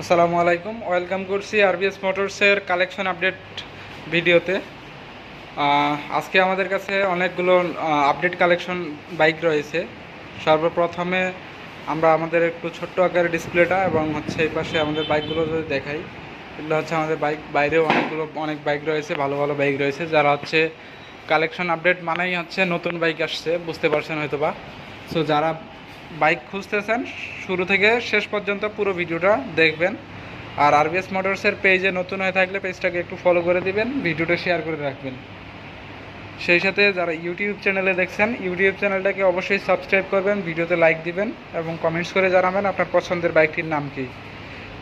আসসালামু আলাইকুম। ওয়েলকাম করছি আরবিএস মোটরসের কালেকশন আপডেট ভিডিওতে। আজকে আমাদের কাছে অনেকগুলো আপডেট কালেকশন বাইক রয়েছে। সর্বপ্রথমে আমরা আমাদের একটু ছোট্ট আকারের ডিসপ্লেটা এবং হচ্ছে এই পাশে আমাদের বাইকগুলো যদি দেখাই, এগুলো হচ্ছে আমাদের বাইক বাইরেও অনেকগুলো, অনেক বাইক রয়েছে, ভালো ভালো বাইক রয়েছে, যারা হচ্ছে কালেকশন আপডেট মানেই হচ্ছে নতুন বাইক আসছে, বুঝতে পারছেন হয়তো বা সো যারা বাইক খুঁজতেছেন, শুরু থেকে শেষ পর্যন্ত পুরো ভিডিওটা দেখবেন। আর আরবিএস মোটরসের পেজে নতুন হয়ে থাকলে পেজটাকে একটু ফলো করে দিবেন, ভিডিওটা শেয়ার করে রাখবেন। সেই সাথে যারা ইউটিউব চ্যানেলে দেখছেন ইউটিউব চ্যানেলটাকে অবশ্যই সাবস্ক্রাইব করবেন, ভিডিওতে লাইক দিবেন এবং কমেন্টস করে জানাবেন আপনার পছন্দের বাইকটির নাম কি।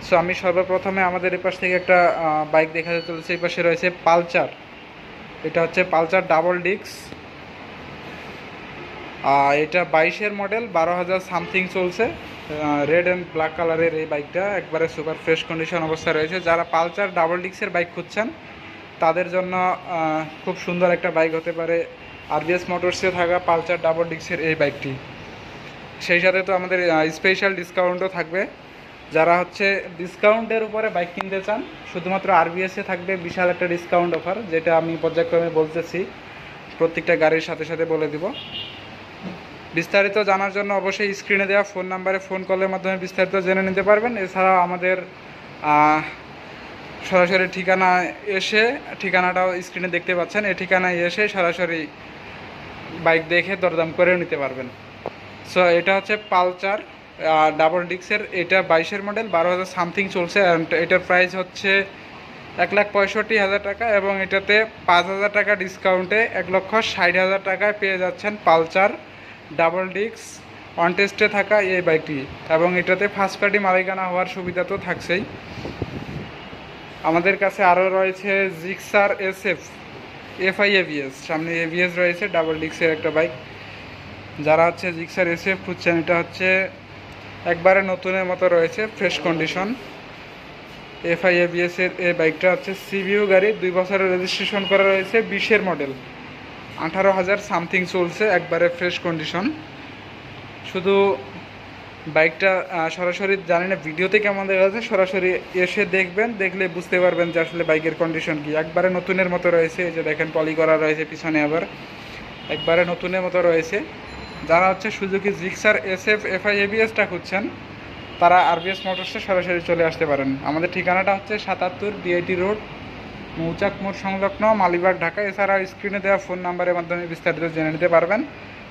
সো আমি সর্বপ্রথমে আমাদের এই পাশ থেকে একটা বাইক দেখাতে চলেছে, এই পাশে রয়েছে পালচার এটা হচ্ছে পালচার ডাবল ডিস্ক এটা বাইশের মডেল, বারো হাজার সামথিং চলছে। রেড অ্যান্ড ব্ল্যাক কালারের এই বাইকটা একবারে সুপার ফ্রেশ কন্ডিশন অবস্থায় রয়েছে। যারা পালচার ডাবল ডিক্সের বাইক খুঁজছেন, তাদের জন্য খুব সুন্দর একটা বাইক হতে পারে। আরবিএস মোটরসে থাকা পালচার ডাবল ডিক্সের এই বাইকটি সেই সাথে তো আমাদের স্পেশাল ডিসকাউন্টও থাকবে। যারা হচ্ছে ডিসকাউন্টের উপরে বাইক কিনতে চান, শুধুমাত্র আরবিএসে থাকবে বিশাল একটা ডিসকাউন্ট অফার যেটা আমি পর্যায়ক্রমে বলতেছি। প্রত্যেকটা গাড়ির সাথে সাথে বলে দিব। বিস্তারিত জানার জন্য অবশ্যই স্ক্রিনে দেওয়া ফোন নাম্বারে ফোন কলের মাধ্যমে বিস্তারিত জেনে নিতে পারবেন। এছাড়াও আমাদের সরাসরি ঠিকানা এসে, ঠিকানাটাও স্ক্রিনে দেখতে পাচ্ছেন। এই ঠিকানায় এসে সরাসরি বাইক দেখে দরদাম করে নিতে পারবেন। সো এটা হচ্ছে পালচার ডাবল ডিক্সের এটা বাইশের মডেল বারো হাজার সামথিং চলছে, and এটার প্রাইস হচ্ছে এক লাখ পঁয়ষট্টি হাজার টাকা এবং এটাতে পাঁচ হাজার টাকা ডিসকাউন্টে এক লক্ষ ষাট হাজার টাকায় পেয়ে যাচ্ছেন পালচার। ডাবল ডিক্স অন টেস্টে থাকা এই বাইকটি এবং এটাতে ফার্স্ট পার্টি মালিকানা হওয়ার সুবিধা তো থাকছেই। আমাদের কাছে আরও রয়েছে Gixxer S F FI ABS. সামনে এভিএস রয়েছে, ডাবল ডিক্সের একটা বাইক। যারা হচ্ছে জিক্সার এস এফ খুঁজছেন, এটা হচ্ছে একবারে নতুনের মতো রয়েছে, ফ্রেশ কন্ডিশন। এফআই এভিএস এর এই বাইকটা হচ্ছে সিবিউ গাড়ি, দুই বছরের রেজিস্ট্রেশন করা রয়েছে, বিশের মডেল। আঠারো হাজার সামথিং চলছে, একবারে ফ্রেশ কন্ডিশন শুধু বাইকটা সরাসরি জানি না ভিডিওতে কেমন দেখা যাচ্ছে, সরাসরি এসে দেখবেন, দেখলে বুঝতে পারবেন যে আসলে বাইকের কন্ডিশন কি। একবারে নতুনের মতো রয়েছে, এই যে দেখেন পলি করা রয়েছে পিছনে আবার। একবারে নতুনের মতো রয়েছে। যারা হচ্ছে Suzuki Gixxer S F FI এবিএসটা খুঁজছেন, তারা আরবিএস মোটরসে সরাসরি চলে আসতে পারেন। আমাদের ঠিকানাটা হচ্ছে সাতাত্তর বিআইটি রোড মৌচাক মোড় সংলগ্ন মালিবাগ ঢাকা এছাড়া স্ক্রিনে দেওয়া ফোন নাম্বারের মাধ্যমে বিস্তারিত জেনে নিতে পারবেন।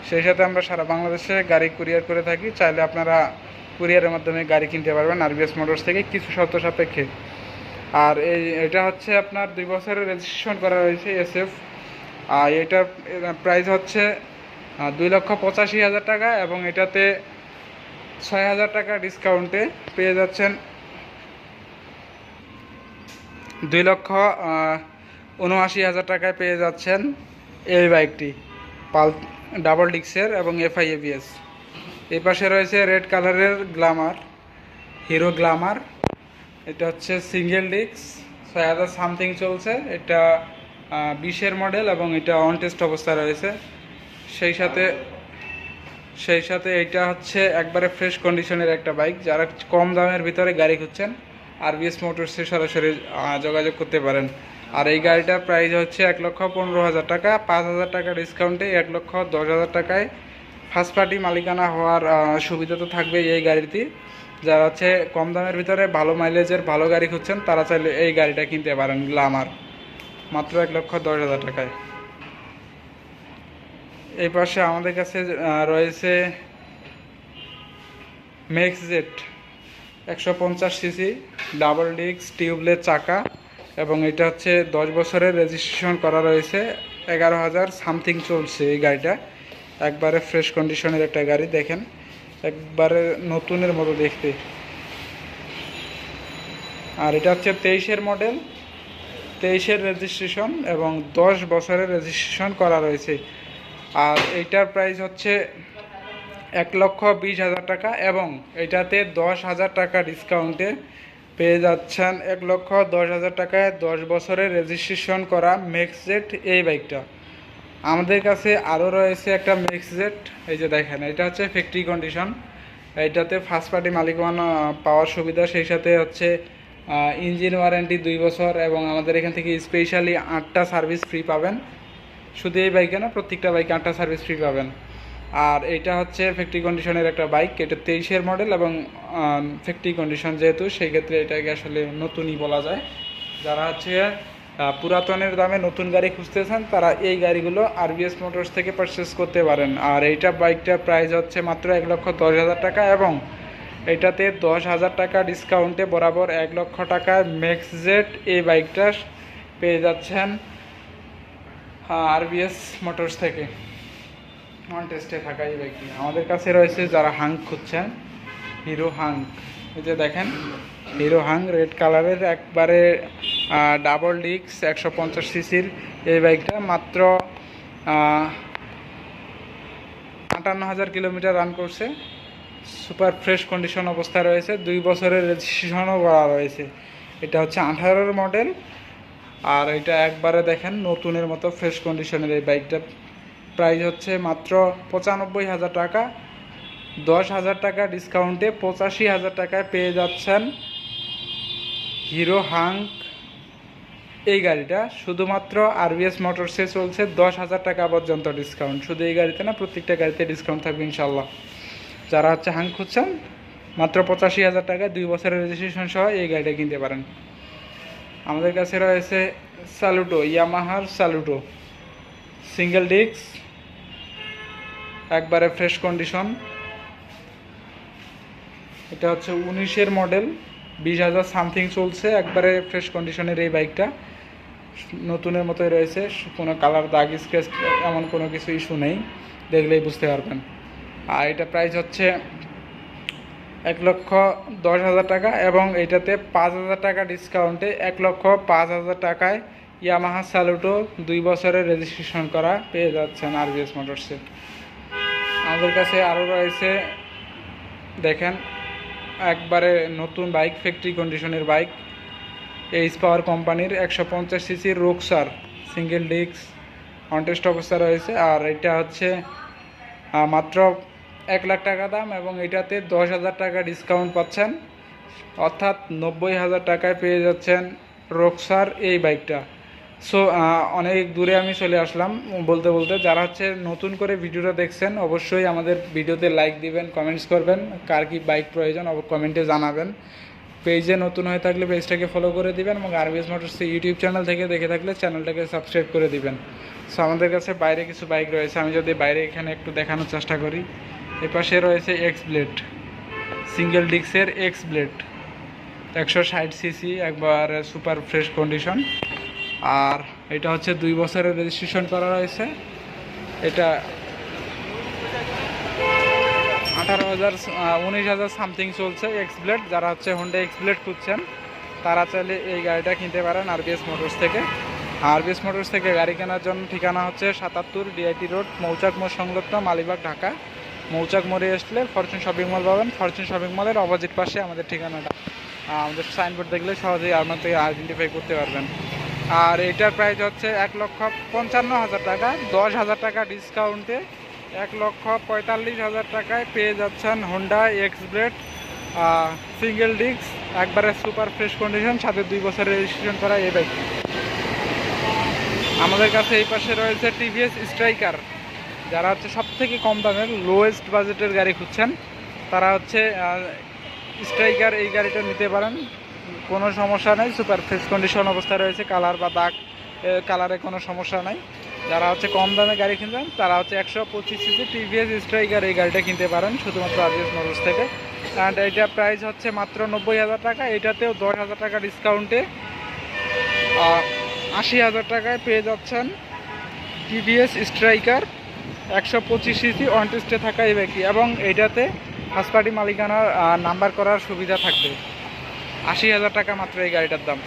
সেই সাথে আমরা সারা বাংলাদেশে গাড়ি কুরিয়ার করে থাকি, চাইলে আপনারা কুরিয়ারের মাধ্যমে গাড়ি কিনতে পারবেন আর আরবিএস মোটরস থেকে কিছু শর্ত সাপেক্ষে। আর এই, এটা হচ্ছে আপনার দুই বছরের রেজিস্ট্রেশন করা রয়েছে এসএফ। আর এটার প্রাইস হচ্ছে দুই লক্ষ পঁচাশি হাজার টাকা এবং এটাতে ছয় হাজার টাকা ডিসকাউন্টে পেয়ে যাচ্ছেন দুই লক্ষ উনআশি হাজার টাকায় পেয়ে যাচ্ছেন এই বাইকটি, পাল, ডাবল ডিক্সের এবং এফআই এবিএস। এই পাশে রয়েছে রেড কালারের গ্লামার, হিরো গ্লামার, এটা হচ্ছে সিঙ্গেল ডিক্স, ছয় হাজার সামথিং চলছে, এটা বিশের মডেল এবং এটা অন টেস্ট অবস্থায় রয়েছে। সেই সাথে সেই সাথে এটা হচ্ছে একবারে ফ্রেশ কন্ডিশনের একটা বাইক, যারা কম দামের ভিতরে গাড়ি খুঁজছেন আরবিএস মোটরসে সরাসরি যোগাযোগ করতে পারেন। আর এই গাড়িটার প্রাইস হচ্ছে এক লক্ষ পনেরো হাজার টাকা। পাঁচ হাজার টাকা ডিসকাউন্টে এক লক্ষ দশ হাজার টাকায় ফার্স্ট পার্টি মালিকানা হওয়ার সুবিধা তো থাকবে এই গাড়িটি। যারা হচ্ছে কম দামের ভিতরে ভালো মাইলেজের ভালো গাড়ি খুঁজছেন, তারা চাইলে এই গাড়িটা কিনতে পারেন গ্লামার মাত্র এক লক্ষ দশ হাজার টাকায়। এই পাশে আমাদের কাছে রয়েছে মেক্স জেট একশো পঞ্চাশ সিসি, ডাবল ডিস্ক, টিউবলেস চাকা এবং এটা হচ্ছে দশ বছরের রেজিস্ট্রেশন করা রয়েছে। এগারো হাজার সামথিং চলছে এই গাড়িটা। একবারে ফ্রেশ কন্ডিশনের একটা গাড়ি, দেখেন। একবারে নতুনের মতো দেখতে। আর এটা হচ্ছে তেইশের মডেল তেইশের রেজিস্ট্রেশন এবং দশ বছরের রেজিস্ট্রেশন করা রয়েছে। আর এইটার প্রাইস হচ্ছে এক লক্ষ বিশ হাজার টাকা এবং এটাতে দশ হাজার টাকা ডিসকাউন্টে পেয়ে যাচ্ছেন। এক লক্ষ দশ হাজার টাকায় দশ বছরের রেজিস্ট্রেশন করা মেক্সজেট এই বাইকটা আমাদের কাছে আরও রয়েছে একটা মেক্সজেট এই যে দেখেন, এটা হচ্ছে ফ্যাক্টরি কন্ডিশন এটাতে ফার্স্ট পার্টি মালিকানা পাওয়ার সুবিধা, সেই সাথে হচ্ছে ইঞ্জিন ওয়ারেন্টি দুই বছর এবং আমাদের এখান থেকে স্পেশালি আটটা সার্ভিস ফ্রি পাবেন। শুধু এই বাইকে না, প্রত্যেকটা বাইকে আটটা সার্ভিস ফ্রি পাবেন। আর এটা হচ্ছে ফ্যাক্টরি কন্ডিশনের একটা বাইক এটা তেইশের মডেল এবং ফ্যাক্টরি কন্ডিশন যেহেতু সেই ক্ষেত্রে এটাকে আসলে নতুনই বলা যায়। যারা হচ্ছে পুরাতনের দামে নতুন গাড়ি খুঁজতেছেন, তারা এই গাড়িগুলো আর আরবিএস মোটরস থেকে পারচেস করতে পারেন। আর এইটা বাইকটার প্রাইস হচ্ছে মাত্র এক লক্ষ দশ হাজার টাকা এবং এটাতে দশ হাজার টাকা ডিসকাউন্টে বরাবর এক লক্ষ টাকায় ম্যাক্স জেট এই বাইকটা পেয়ে যাচ্ছেন আরবিএস মোটরস থেকে। ওয়ান টেস্টে থাকা এই বাইকটি আমাদের কাছে রয়েছে যারা হাং খুঁজছেন, হিরো হাং এই যে দেখেন, হিরো হাং রেড কালারের একবারে ডাবল ডিক্স একশো পঞ্চাশ সিসির এই বাইকটা মাত্র আটান্ন হাজার কিলোমিটার রান করছে। সুপার ফ্রেশ কন্ডিশন অবস্থায় রয়েছে। দুই বছরের রেজিস্ট্রেশনও করা রয়েছে। এটা হচ্ছে আঠারোর মডেল আর এটা একবারে দেখেন, নতুনের মতো ফ্রেশ কন্ডিশনের এই বাইকটা প্রাইস হচ্ছে মাত্র পঁচানব্বই হাজার টাকা। দশ হাজার টাকা ডিসকাউন্টে পঁচাশি হাজার টাকায় পেয়ে যাচ্ছেন হিরো হাঙ্ক। এই গাড়িটা শুধুমাত্র আরবিএস মোটরসে চলছে, দশ হাজার টাকা পর্যন্ত ডিসকাউন্ট শুধু এই গাড়িতে না, প্রত্যেকটা গাড়িতে ডিসকাউন্ট থাকবে ইনশাল্লাহ যারা হচ্ছে হাং খুঁজছেন, মাত্র পঁচাশি হাজার টাকায় দুই বছরের রেজিস্ট্রেশন সহ এই গাড়িটা কিনতে পারেন। আমাদের কাছে রয়েছে স্যালুটো ইয়ামাহার স্যালুটো সিঙ্গেল ডিস্ক একবারে ফ্রেশ কন্ডিশন এটা হচ্ছে উনিশের মডেল বিশ হাজার সামথিং চলছে, একবারে ফ্রেশ কন্ডিশনের এই বাইকটা নতুনের মতোই রয়েছে, কোনো কালার দাগ স্ক্র্যাচ এমন কোনো কিছু ইস্যু নেই, দেখলেই বুঝতে পারবেন। আর এটা প্রাইস হচ্ছে এক লক্ষ দশ হাজার টাকা এবং এটাতে পাঁচ হাজার টাকা ডিসকাউন্টে এক লক্ষ পাঁচ হাজার টাকায় ইয়ামাহা স্যালুটো দুই বছরের রেজিস্ট্রেশন করা পেয়ে যাচ্ছেন আরবিএস মোটরসে আমাদের কাছে আরও রয়েছে, দেখেন, একবারে নতুন বাইক ফ্যাক্টরি কন্ডিশনের বাইক। এইচ পাওয়ার কোম্পানির একশো পঞ্চাশ সিসির রোকসার সিঙ্গেল ডিস্ক কন্টেস্ট অবস্থা রয়েছে। আর এটা হচ্ছে মাত্র এক লাখ টাকা দাম এবং এটাতে দশ হাজার টাকা ডিসকাউন্ট পাচ্ছেন। অর্থাৎ নব্বই হাজার টাকায় পেয়ে যাচ্ছেন রোকসার এই বাইকটা। সো অনেক দূরে আমি চলে আসলাম বলতে বলতে। যারা হচ্ছে নতুন করে ভিডিওটা দেখছেন, অবশ্যই আমাদের ভিডিওতে লাইক দিবেন কমেন্টস করবেন, কার কি বাইক প্রয়োজন কমেন্টে জানাবেন। পেজে নতুন হয়ে থাকলে পেজটাকে ফলো করে দিবেন এবং আরবিএস মোটরস ইউটিউব চ্যানেল থেকে দেখে থাকলে চ্যানেলটাকে সাবস্ক্রাইব করে দিবেন। সো আমাদের কাছে বাইরে কিছু বাইক রয়েছে, আমি যদি বাইরে এখানে একটু দেখানোর চেষ্টা করি। এ পাশে রয়েছে এক্স ব্লেড সিঙ্গেল ডিক্সের এক্স ব্লেড একশো ষাট সিসি একবার সুপার ফ্রেশ কন্ডিশন আর এটা হচ্ছে দুই বছরের রেজিস্ট্রেশন করা রয়েছে। এটা আঠারো হাজার উনিশ হাজার সামথিং চলছে এক্স ব্লেড যারা হচ্ছে হোন্ডা এক্স ব্লেড খুঁজছেন, তারা চাইলে এই গাড়িটা কিনতে পারেন আরবিএস মোটরস থেকে। আরবিএস মোটরস থেকে গাড়ি কেনার জন্য ঠিকানা হচ্ছে সাতাত্তর ডিআইটি রোড মৌচাক মোড় সংলগ্ন মালিবাগ, ঢাকা। মৌচাক মোড়ে আসলে ফরচুন শপিং মল পাবেন। ফরচুন শপিং মলের অপোজিট পাশে আমাদের ঠিকানাটা। আমাদের সাইনবোর্ড দেখলে সহজেই আপনার থেকে আইডেন্টিফাই করতে পারবেন। আর এটার প্রাইস হচ্ছে এক লক্ষ পঞ্চান্ন হাজার টাকা। দশ হাজার টাকা ডিসকাউন্টে এক লক্ষ পঁয়তাল্লিশ হাজার টাকায় পেয়ে যাচ্ছেন Honda X blade single disc একবারে সুপার ফ্রেশ কন্ডিশন সাথে দুই বছরের রেজিস্ট্রেশন করা এই বাইক আমাদের কাছে এই পাশে রয়েছে টিভিএস স্ট্রাইকার যারা হচ্ছে সব থেকে কম দামের লোয়েস্ট বাজেটের গাড়ি খুঁজছেন, তারা হচ্ছে স্ট্রাইকার এই গাড়িটা নিতে পারেন। কোনো সমস্যা নেই সুপার ফ্রেশ কন্ডিশন অবস্থায় রয়েছে কালার বা দাগ কালারে কোনো সমস্যা নাই। যারা হচ্ছে কম দামে গাড়ি কিনবেন, তারা হচ্ছে একশো পঁচিশ সিসি টিভিএস স্ট্রাইকার এই গাড়িটা কিনতে পারেন, শুধুমাত্র আরবিএস মোটরস থেকে। অ্যান্ড এইটার প্রাইস হচ্ছে মাত্র নব্বই হাজার টাকা, এটাতেও দশ হাজার টাকা ডিসকাউন্টে আশি হাজার টাকায় পেয়ে যাচ্ছেন টিভিএস স্ট্রাইকার একশো পঁচিশ সিসি ওয়ান টেস্টে থাকা এই এবং এইটাতে ফার্স্ট পার্টি মালিকানার নাম্বার করার সুবিধা থাকবে। আশি হাজার টাকা মাত্র এই গাড়িটার দাম।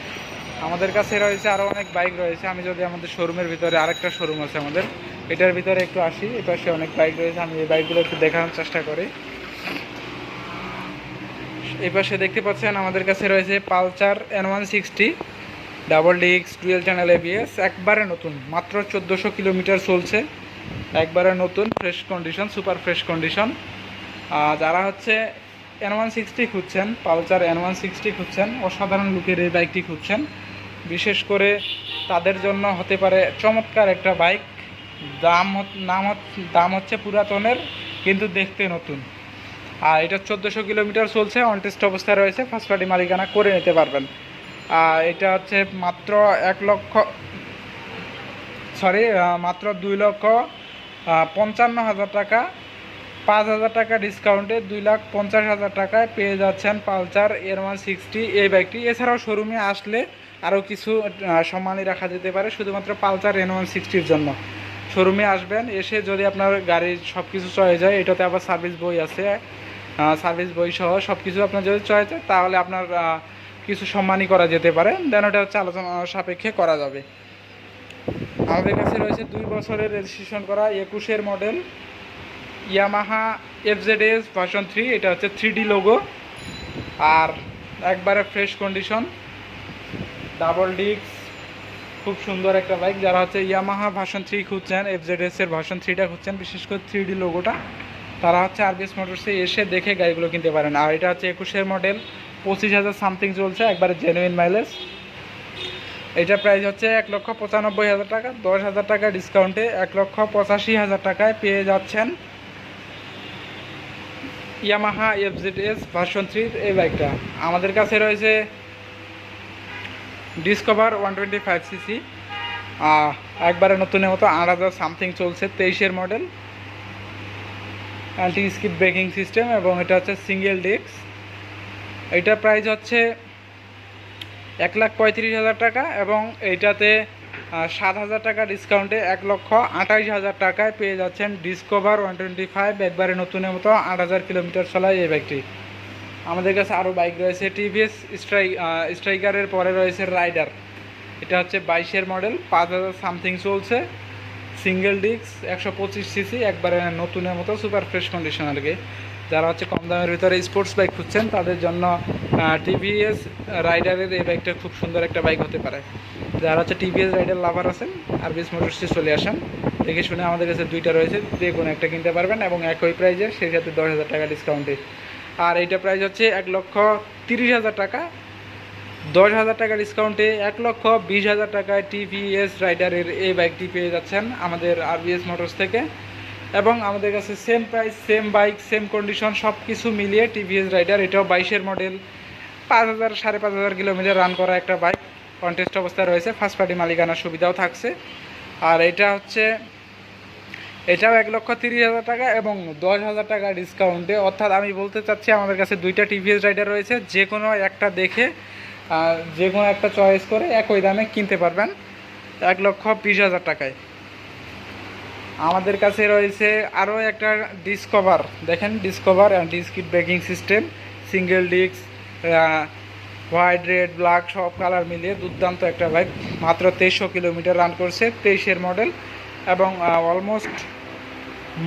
আমাদের কাছে রয়েছে আরও অনেক বাইক রয়েছে। আমি যদি আমাদের শোরুমের ভিতরে আরেকটা শোরুম আছে আমাদের, এটার ভিতরে একটু আসি। এই পাশে অনেক বাইক রয়েছে। আমি এই বাইকগুলো একটু দেখানোর চেষ্টা করি। এই পাশে দেখতে পাচ্ছেন আমাদের কাছে রয়েছে Pulsar N one sixty, double ডিক্স টুয়েলভ চ্যানেল এবিএস। একবারে নতুন, মাত্র চোদ্দোশো কিলোমিটার চলছে। একবারে নতুন, fresh condition, super fresh condition. যারা হচ্ছে এন ওয়ান সিক্সটি খুঁজছেন পালচার এন ওয়ান সিক্সটি খুঁজছেন, অসাধারণ লুকের এই বাইকটি খুঁজছেন। বিশেষ করে তাদের জন্য হতে পারে চমৎকার একটা বাইক। দাম নাম দাম হচ্ছে পুরাতনের, কিন্তু দেখতে নতুন। আর এটা চোদ্দোশো কিলোমিটার চলছে অন টেস্ট অবস্থায় রয়েছে ফার্স্ট পার্টি মালিকানা করে নিতে পারবেন। আর এটা হচ্ছে মাত্র এক লক্ষ সরি মাত্র দুই লক্ষ পঞ্চান্ন হাজার টাকা। পাঁচ হাজার টাকা ডিসকাউন্টে দুই লাখ পঞ্চাশ হাজার টাকায় পেয়ে যাচ্ছেন পালচার এর ওয়ান সিক্সটি এই বাইকটি এছাড়াও শোরুমে আসলে আরও কিছু সম্মানই রাখা যেতে পারে, শুধুমাত্র পালচার এন ওয়ান সিক্সটির জন্য। শোরুমে আসবেন, এসে যদি আপনার গাড়ির সব কিছু চয়ে যায় এটাতে আবার সার্ভিস বই আছে সার্ভিস বই সহ সব কিছু আপনার যদি চয়ে যায় তাহলে আপনার কিছু সম্মানই করা যেতে পারে। দেন ওটা হচ্ছে আলোচনা সাপেক্ষে করা যাবে। আমাদের কাছে রয়েছে দুই বছরের রেজিস্ট্রেশন করা একুশের model Yamaha FZS version three এটা হচ্ছে থ্রি লোগো আর একবারে ফ্রেশ কন্ডিশন ডাবল ডিস্ক খুব সুন্দর একটা বাইক যারা হচ্ছে ইয়ামাহা ভার্সন থ্রি খুঁজছেন এফজেডএস এর ভার্সন থ্রিটা খুঁজছেন, বিশেষ করে থ্রি লোগোটা তারা হচ্ছে আরবিএস মোটরসে এসে দেখে গাড়িগুলো কিনতে পারেন। আর এটা হচ্ছে একুশের মডেল পঁচিশ হাজার সামথিং চলছে, একবারে জেনুইন মাইলেজ এটা প্রাইস হচ্ছে এক লক্ষ পঁচানব্বই হাজার টাকা, দশ হাজার টাকা ডিসকাউন্টে এক লক্ষ পঁচাশি হাজার টাকায় পেয়ে যাচ্ছেন। ইয়ামাহা এফজেড এস ভার্সন থ্রির এই বাইকটা আমাদের কাছে রয়েছে Discover one twenty five CC একবারে নতুনের মতো আট হাজার সামথিং চলছে, তেইশের model anti skid braking system এবং এটা হচ্ছে সিঙ্গেল ডিস্ক এটা প্রাইস হচ্ছে এক লাখ পঁয়ত্রিশ হাজার টাকা এবং এইটাতে সাত হাজার টাকা ডিসকাউন্টে এক লক্ষ আঠাইশ হাজার টাকায় পেয়ে যাচ্ছেন ডিসকভার ওয়ান টোয়েন্টি ফাইভ একবারে নতুনের মতো আট হাজার কিলোমিটার চলায় এই বাইকটি আমাদের কাছে আরও বাইক রয়েছে টিভিএস স্ট্রাইক স্ট্রাইকারের পরে রয়েছে রাইডার এটা হচ্ছে বাইশের মডেল পাঁচ হাজার সামথিং চলছে। সিঙ্গেল ডিস্ক একশো পঁচিশ সিসি একবারে নতুনের মতো সুপার ফ্রেশ কন্ডিশন আর কি। যারা হচ্ছে কম দামের ভিতরে স্পোর্টস বাইক খুঁজছেন, তাদের জন্য টিভিএস রাইডারের এই বাইকটা খুব সুন্দর একটা বাইক হতে পারে। যারা হচ্ছে টিভিএস রাইডার লাভার আছেন আর আরবিএস মোটরসে চলে আসেন, দেখে শুনে আমাদের কাছে দুইটা রয়েছে, যে কোনো একটা কিনতে পারবেন এবং একই প্রাইজে সেই সাথে দশ হাজার টাকা ডিসকাউন্টে আর এইটা প্রাইস হচ্ছে এক লক্ষ তিরিশ হাজার টাকা। দশ হাজার টাকা ডিসকাউন্টে এক লক্ষ বিশ হাজার টাকায় টিভিএস রাইডারের এই বাইকটি পেয়ে যাচ্ছেন আমাদের আরবিএস মোটরস থেকে। এবং আমাদের কাছে same price same bike same condition সব কিছু মিলিয়ে টিভিএস রাইডার এটাও বাইশের মডেল পাঁচ হাজার, সাড়ে পাঁচ হাজার কিলোমিটার রান করা একটা বাইক কন্টেস্ট অবস্থায় রয়েছে ফার্স্ট পার্টি মালিকানার সুবিধাও থাকছে। আর এটা হচ্ছে, এটাও এক লক্ষ তিরিশ হাজার টাকা এবং দশ হাজার টাকা ডিসকাউন্টে অর্থাৎ আমি বলতে চাচ্ছি, আমাদের কাছে দুইটা টিভিএস রাইডার রয়েছে, যে কোনো একটা দেখে যে কোনো একটা চয়েস করে একই দামে কিনতে পারবেন, এক লক্ষ বিশ হাজার টাকায়। আমাদের কাছে রয়েছে আরও একটা ডিসকভার দেখেন Discover and discrete braking system single disc white red black সব কালার মিলিয়ে দুর্দান্ত একটা বাইক মাত্র তেইশশো কিলোমিটার রান করছে, তেইশের মডেল এবং অলমোস্ট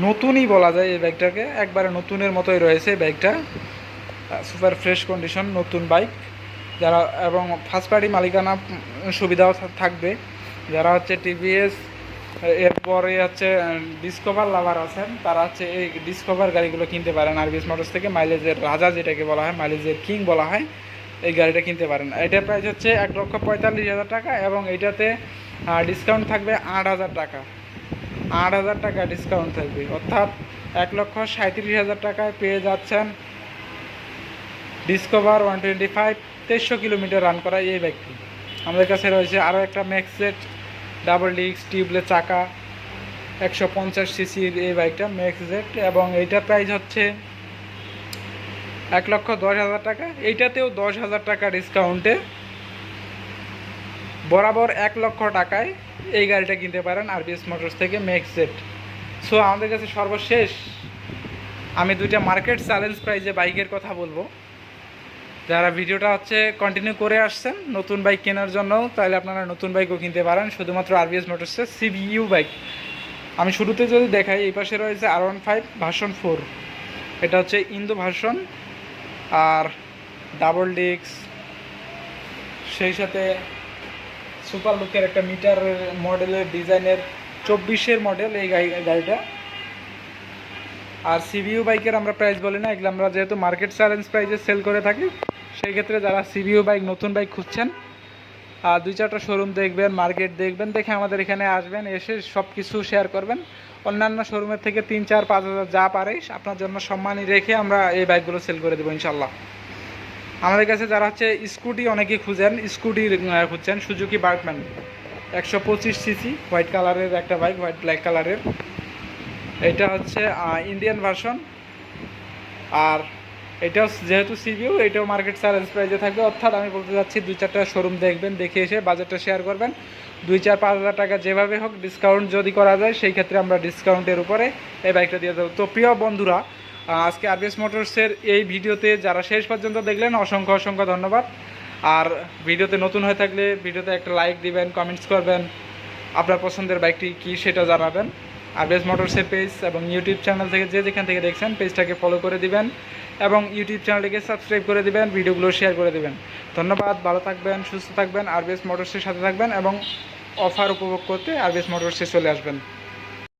নতুনই বলা যায় এই বাইকটাকে একবারে নতুনের মতোই রয়েছে বাইকটা সুপার ফ্রেশ কন্ডিশন নতুন বাইক যারা, এবং ফার্স্ট পার্টি মালিকানা সুবিধাও থাকবে। যারা হচ্ছে টিভিএস এরপরে হচ্ছে ডিসকভার লাভার আছেন। তারা হচ্ছে এই ডিসকভার গাড়িগুলো কিনতে পারেন। আরবিএস মোটরস থেকে মাইলেজের রাজা যেটাকে বলা হয় মাইলেজের কিং বলা হয়, এই গাড়িটা কিনতে পারেন। এটার প্রাইস হচ্ছে এক লক্ষ পঁয়তাল্লিশ হাজার টাকা এবং এইটাতে ডিসকাউন্ট থাকবে আট হাজার টাকা। আট হাজার টাকা ডিসকাউন্ট থাকবে। অর্থাৎ এক লক্ষ সাঁত্রিশ হাজার টাকায় পেয়ে যাচ্ছেন ডিসকভার ওয়ান টোয়েন্টি ফাইভ তেইশশো কিলোমিটার রান করা এই বাইকটি আমাদের কাছে রয়েছে আরও একটা ম্যাক্সেট ডাবল ডিস্ক টিউবলের চাকা, একশো পঞ্চাশ সিসির এই বাইকটা ম্যাক্সজেট এবং এইটার প্রাইস হচ্ছে এক লক্ষ দশ হাজার টাকা। এইটাতেও দশ হাজার টাকা ডিসকাউন্টে বরাবর এক লক্ষ টাকায় এই গাড়িটা কিনতে পারেন আরবিএস মোটরস থেকে ম্যাক্স জেট সো আমাদের কাছে সর্বশেষ, আমি দুইটা মার্কেট চ্যালেঞ্জ প্রাইজে বাইকের কথা বলব। যারা ভিডিওটা হচ্ছে কন্টিনিউ করে আসছেন, নতুন বাইক কেনার জন্য তাহলে আপনারা নতুন বাইকও কিনতে পারেন। শুধুমাত্র আরবিএস মোটরসের সিবিইউ বাইক আমি শুরুতে যদি দেখাই, এই পাশে রয়েছে R one five version four এটা হচ্ছে ইন্দো ভার্সন আর ডাবল ডিস্ক সেই সাথে সুপার লুকের একটা মিটার মডেলের ডিজাইনের চব্বিশের মডেল এই গাড়ি গাড়িটা। আর সিবিইউ বাইকের আমরা প্রাইস বলি না, এগুলো আমরা যেহেতু মার্কেট চ্যালেঞ্জ প্রাইজে সেল করে থাকি সেই ক্ষেত্রে যারা সিবিও বাইক নতুন বাইক খুঁজছেন আর দুই চারটা শোরুম দেখবেন মার্কেট দেখবেন, দেখে আমাদের এখানে আসবেন, এসে সব কিছু শেয়ার করবেন। অন্যান্য শোরুমের থেকে তিন, চার, পাঁচ হাজার যা পারে, আপনার জন্য সম্মানই রেখে আমরা এই বাইকগুলো সেল করে দেবো ইনশাল্লাহ আমাদের কাছে যারা হচ্ছে স্কুটি অনেকে খুঁজেন, স্কুটি খুঁজছেন সুজুকি বার্কম্যান একশো পঁচিশ সিসি হোয়াইট কালারের একটা বাইক হোয়াইট ব্ল্যাক কালারের এটা হচ্ছে ইন্ডিয়ান ভার্সন আর এটাও যেহেতু সিবিউ এটাও মার্কেট চ্যালেঞ্জ প্রাইজে থাকবে। অর্থাৎ আমি বলতে চাচ্ছি দুই চারটা শোরুম দেখবেন, দেখে এসে বাজেটটা শেয়ার করবেন। দুই চার পাঁচ হাজার টাকা যেভাবে হোক ডিসকাউন্ট যদি করা যায়, সেই ক্ষেত্রে আমরা ডিসকাউন্টের উপরে এই বাইকটা দিয়ে দেবো। তো প্রিয় বন্ধুরা আজকে আরবিএস মোটরসের এই ভিডিওতে যারা শেষ পর্যন্ত দেখলেন, অসংখ্য অসংখ্য ধন্যবাদ। আর ভিডিওতে নতুন হয়ে থাকলে ভিডিওতে একটা লাইক দিবেন কমেন্টস করবেন, আপনার পছন্দের বাইকটি কী সেটা জানাবেন। আরবিএস মোটরসের পেজ এবং ইউটিউব চ্যানেল থেকে যে যেখান থেকে দেখছেন পেজটাকে ফলো করে দিবেন। এবং ইউটিউব চ্যানেলটিকে সাবস্ক্রাইব করে দেবেন, ভিডিওগুলো শেয়ার করে দেবেন। ধন্যবাদ, ভালো থাকবেন, সুস্থ থাকবেন আরবিএস মোটরসের সাথে থাকবেন এবং অফার উপভোগ করতে আরবিএস মোটরসে চলে আসবেন।